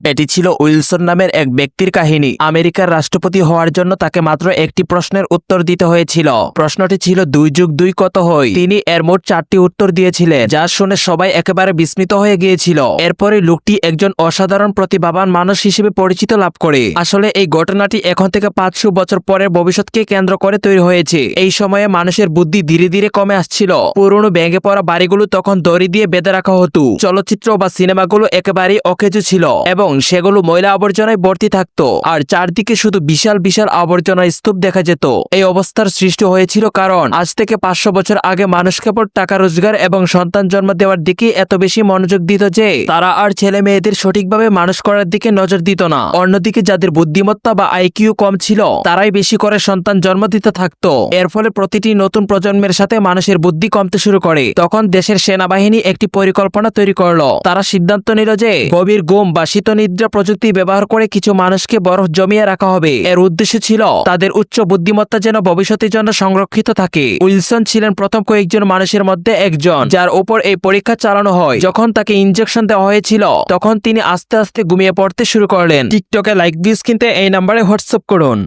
এটি ছিল উইলসন নামের এক ব্যক্তির কাহিনী। আমেরিকার রাষ্ট্রপতি হওয়ার জন্য তাকে মাত্র একটি প্রশ্নের উত্তর দিতে হয়েছিল। প্রশ্নটি ছিল দুই যুগ দুই কত হয় তিনি এর মোট চারটি উত্তর দিয়েছিলেন, যা শুনে সবাই একেবারে বিস্মিত হয়ে গিয়েছিল। এরপরে লোকটি একজন অসাধারণ প্রতিভাবান মানুষ হিসেবে পরিচিত লাভ করে। আসলে এই ঘটনাটি এখন থেকে পাঁচশো বছর পরের ভবিষ্যৎকে কেন্দ্র করে তৈরি হয়েছে। এই সময়ে মানুষের বুদ্ধি ধীরে ধীরে কমে আসছিল। পুরনো ভেঙে পড়া বাড়িগুলো তখন দড়ি দিয়ে বেঁধে রাখা হতো। চলচ্চিত্র বা সিনেমাগুলো একেবারেই অকেজু ছিল এবং সেগুলো ময়লা আবর্জনায় ভর্তি থাকতো। আর চারদিকে শুধু বিশাল বিশাল আবর্জনার স্তূপ দেখা যেত। এই অবস্থার সৃষ্টি হয়েছিল কারণ, আজ থেকে পাঁচশো বছর আগে মানুষ কেবল টাকা রোজগার এবং সন্তান জন্ম দেওয়ার দিকে এত বেশি মনোযোগ দিত যে, তারা আর ছেলে মেয়েদের সঠিকভাবে মানুষ করার দিকে নজর দিত না। অন্যদিকে যাদের বুদ্ধিমত্তা বা আইকিউ কম ছিল, তারাই বেশি করে সন্তান জন্ম দিতে থাকতো। এর ফলে প্রতিটি নতুন প্রজন্মের সাথে মানুষের বুদ্ধি কমতে শুরু করে। তখন দেশের সেনাবাহিনী একটি পরিকল্পনা তৈরি করল। তারা সিদ্ধান্ত নিল যে, গভীর ঘুম বা শীতনিদ্রা প্রযুক্তি ব্যবহার করে কিছু মানুষকে বরফ জমিয়ে রাখা হবে। এর উদ্দেশ্য ছিল তাদের উচ্চ বুদ্ধিমত্তা যেন ভবিষ্যতের জন্য সংরক্ষিত থাকে। উইলসন ছিলেন প্রথম কয়েকজন মানুষের মধ্যে একজন, যার ওপর এই পরীক্ষা চালানো হয়। যখন তাকে ইঞ্জেকশন দেওয়া হয়েছিল, তখন তিনি আস্তে আস্তে ঘুমিয়ে পড়তে শুরু করলেন। টিকটকে লাইক ভিউজ কিনতে এই নাম্বারে হোয়াটসঅ্যাপ করুন।